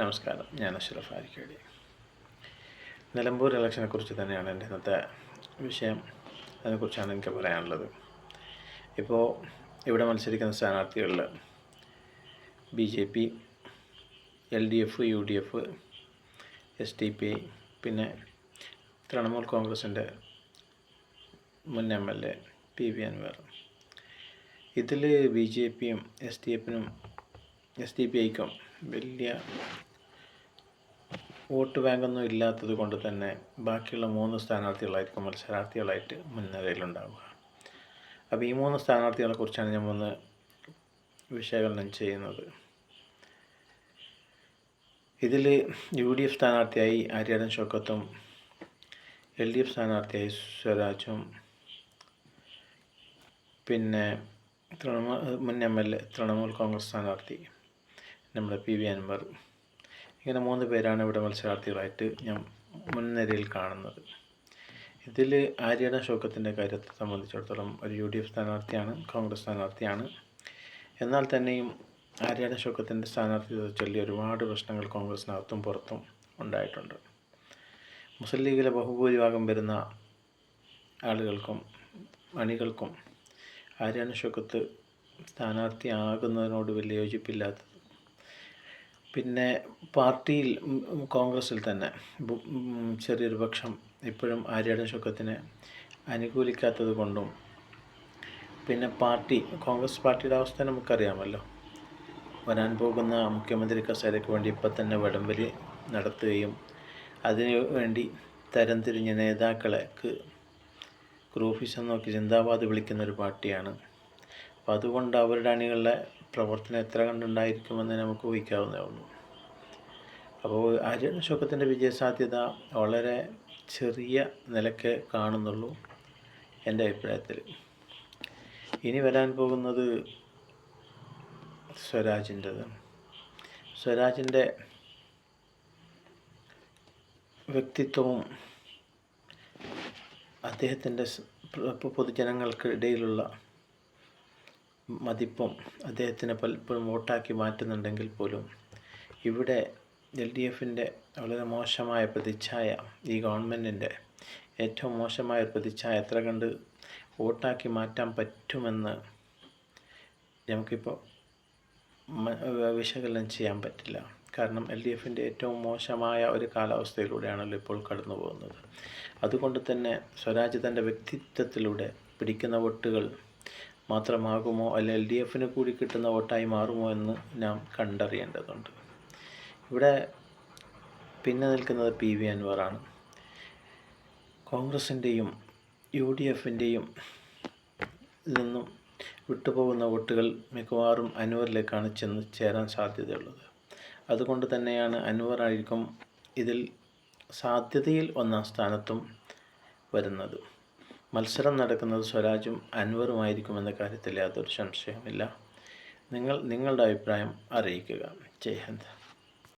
നമസ്കാരം. ഞാൻ അഷ്റഫ് ആരിക്കേടി. നിലമ്പൂർ ഇലക്ഷനെ കുറിച്ച് തന്നെയാണ് എന്റെ ഇന്നത്തെ വിഷയം. അതിനെക്കുറിച്ചാണ് എനിക്ക് പറയാനുള്ളത്. ഇപ്പോൾ ഇവിടെ മത്സരിക്കുന്ന സ്ഥാനാർത്ഥികളിൽ B J P L D F U D F S T P പിന്നെ തൃണമൂൽ കോൺഗ്രസിന്റെ മുൻ M L A P V Anvar. ഇതിൽ ബി ജെ പിയും എസ് ഡി എഫിനും എസ് ഡി പി ഐക്കും വലിയ വോട്ട് ബാങ്കൊന്നും ഇല്ലാത്തത് കൊണ്ട് തന്നെ ബാക്കിയുള്ള മൂന്ന് സ്ഥാനാർത്ഥികളായിരിക്കും മത്സരാർത്ഥികളായിട്ട് മുൻനിരയിലുണ്ടാവുക. അപ്പോൾ ഈ മൂന്ന് സ്ഥാനാർത്ഥികളെ കുറിച്ചാണ് ഞാൻ ഒന്ന് വിശകലനം ചെയ്യുന്നത്. ഇതിൽ യു ഡി എഫ് സ്ഥാനാർത്ഥിയായി ആര്യാടൻ ഷോക്കത്തും എൽ ഡി എഫ് സ്ഥാനാർത്ഥിയായി സ്വരാജും പിന്നെ തൃണമൂൽ മുൻ M L A Trinamool Congress സ്ഥാനാർത്ഥി നമ്മുടെ പി വി അൻവർ. ഇങ്ങനെ മൂന്ന് പേരാണ് ഇവിടെ മത്സരാർത്ഥികളായിട്ട് ഞാൻ മുൻനിരയിൽ കാണുന്നത്. ഇതിൽ ആര്യട ശോകത്തിന്റെ കാര്യത്തെ സംബന്ധിച്ചിടത്തോളം ഒരു യു ഡി എഫ് സ്ഥാനാർത്ഥിയാണ് കോൺഗ്രസ് സ്ഥാനാർത്ഥിയാണ്. എന്നാൽ തന്നെയും ആര്യട ശോകത്തിന്റെ സ്ഥാനാർത്ഥിത്വത്തെ ചൊല്ലി ഒരുപാട് പ്രശ്നങ്ങൾ കോൺഗ്രസിനകത്തും പുറത്തും ഉണ്ടായിട്ടുണ്ട്. മുസ്ലിം ലീഗിലെ ബഹുഭൂരിഭാഗം വരുന്ന ആളുകൾക്കും അണികൾക്കും ആര്യാണ ശോകത്ത് സ്ഥാനാർത്ഥിയാകുന്നതിനോട് വലിയ യോജിപ്പില്ലാത്തത് പിന്നെ പാർട്ടിയിൽ കോൺഗ്രസ്സിൽ തന്നെ ചെറിയൊരു പക്ഷം ഇപ്പോഴും ആര്യാടൻ ശുക്കത്തിന് അനുകൂലിക്കാത്തത് കൊണ്ടും പിന്നെ പാർട്ടി കോൺഗ്രസ് പാർട്ടിയുടെ അവസ്ഥ നമുക്കറിയാമല്ലോ. വരാൻ പോകുന്ന മുഖ്യമന്ത്രി കസേരയ്ക്ക് വേണ്ടി ഇപ്പം തന്നെ വടംവലി നടത്തുകയും അതിനു വേണ്ടി തരംതിരിഞ്ഞ നേതാക്കൾക്ക് ഗ്രൂഫീസം നോക്കി ചിന്താബാദ് വിളിക്കുന്ന ഒരു പാർട്ടിയാണ്. അപ്പോൾ അതുകൊണ്ട് അവരുടെ അണികളുടെ പ്രവർത്തനം എത്ര കണ്ടുണ്ടായിരിക്കുമെന്ന് നമുക്ക് ഊഹിക്കാവുന്നേ ഉള്ളൂ. അപ്പോൾ ഷോക്കത്തിന്റെ വിജയസാധ്യത വളരെ ചെറിയ നിലയ്ക്ക് കാണുന്നുള്ളൂ എന്റെ അഭിപ്രായത്തിൽ. ഇനി വരാൻ പോകുന്നത് സ്വരാജിന്റെത് സ്വരാജിന്റെ വ്യക്തിത്വവും അദ്ദേഹത്തിന്റെ പൊതുജനങ്ങൾക്കിടയിലുള്ള മതിപ്പും അദ്ദേഹത്തിനെ പലപ്പോഴും വോട്ടാക്കി മാറ്റുന്നുണ്ടെങ്കിൽ പോലും ഇവിടെ എൽ ഡി എഫിന്റെ വളരെ മോശമായ പ്രതിച്ഛായ ഈ ഗവൺമെന്റിന്റെ ഏറ്റവും മോശമായ പ്രതിച്ഛായ എത്ര കണ്ട് വോട്ടാക്കി മാറ്റാൻ പറ്റുമെന്ന് നമുക്കിപ്പോൾ വിശകലനം ചെയ്യാൻ പറ്റില്ല. കാരണം എൽ ഡി എഫിന്റെ ഏറ്റവും മോശമായ ഒരു കാലാവസ്ഥയിലൂടെയാണല്ലോ ഇപ്പോൾ കടന്നു പോകുന്നത്. അതുകൊണ്ട് തന്നെ സ്വരാജ് തന്റെ വ്യക്തിത്വത്തിലൂടെ പിടിക്കുന്ന വോട്ടുകൾ മാത്രമാകുമോ? അല്ല എൽ ഡി എഫിന് കൂടി കിട്ടുന്ന വോട്ടായി മാറുമോ എന്ന് നാം കണ്ടറിയേണ്ടതുണ്ട്. ഇവിടെ പിന്നെ നിൽക്കുന്നത് പി വി അൻവറാണ് കോൺഗ്രസിന്റെയും യു ഡി എഫിന്റെയും നിന്നും വിട്ടുപോകുന്ന വോട്ടുകൾ മിക്കവാറും അൻവറിലേക്കാണ് ചെന്ന് ചേരാൻ സാധ്യതയുള്ളത്. അതുകൊണ്ട് തന്നെയാണ് അൻവറായിരിക്കും ഇതിൽ സാധ്യതയിൽ ഒന്നാം സ്ഥാനത്തും വരുന്നത്. മത്സരം നടക്കുന്നത് സ്വരാജും അൻവറുമായിരിക്കുമെന്ന കാര്യത്തിൽ യാതൊരു സംശയവുമില്ല. നിങ്ങൾ നിങ്ങളുടെ അഭിപ്രായം അറിയിക്കുക. ജയ്